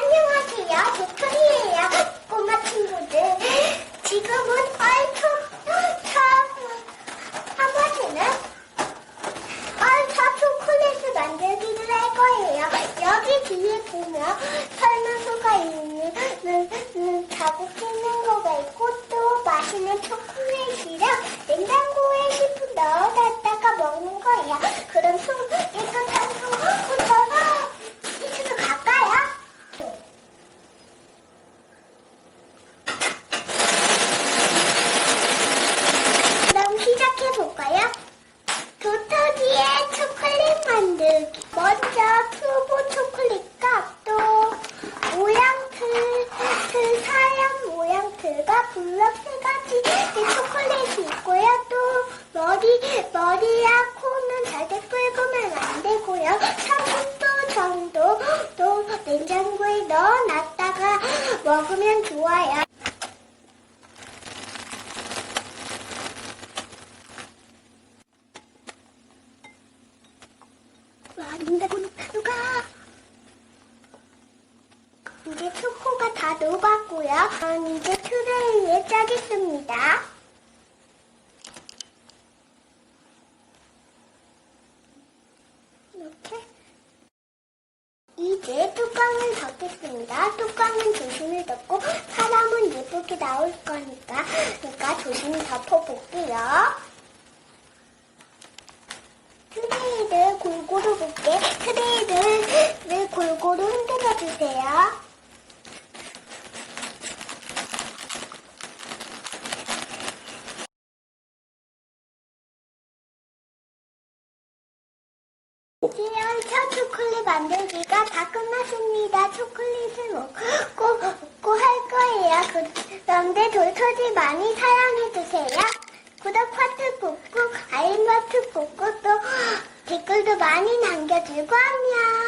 안녕하세요. 도토리예요. 꼬마 친구들. 지금은 얼터, 번에는 얼터 초콜릿을 만들기를 할 거예요. 여기 뒤에 보면 설명서가 있는 음, 음, 자국 있는 거가 있고 또 맛있는 초콜릿이랑 냉장고에 10분 넣어놨다가 먹는 거예요. 그럼 소, 이거 단수부터 이쪽으로 갈까요? 그럼 시작해 볼까요? 도토리의 초콜릿 만들기. 먼저 튜브 초콜릿과 또 모양틀, 틀, 사양 모양틀과 블럭 세 가지 초콜릿이 있고요. 또 머리, 머리야 코는 절대 긁으면 안 되고요. 30도 정도 또 냉장고에 넣어놨다가 먹으면 좋아요. 와, 냉장고 누가? 이제 초코가 다 녹았고요. 그럼 이제 트레이에 짜겠습니다. 이렇게. 이제 뚜껑을 덮겠습니다. 뚜껑은 조심히 덮고 사람은 예쁘게 나올 거니까 그러니까 조심히 덮어볼게요. 트레이를 골고루 볶게 트레이를 골고루 지금 첫 초콜릿 만들기가 다 끝났습니다. 초콜릿을 먹고 뭐 먹고 할 거예요. 그, 그런데 돌터지 많이 사랑해주세요. 구독 파트 꾹꾹, 알림 파트 꾹꾹 또 댓글도 많이 남겨주고 안녕.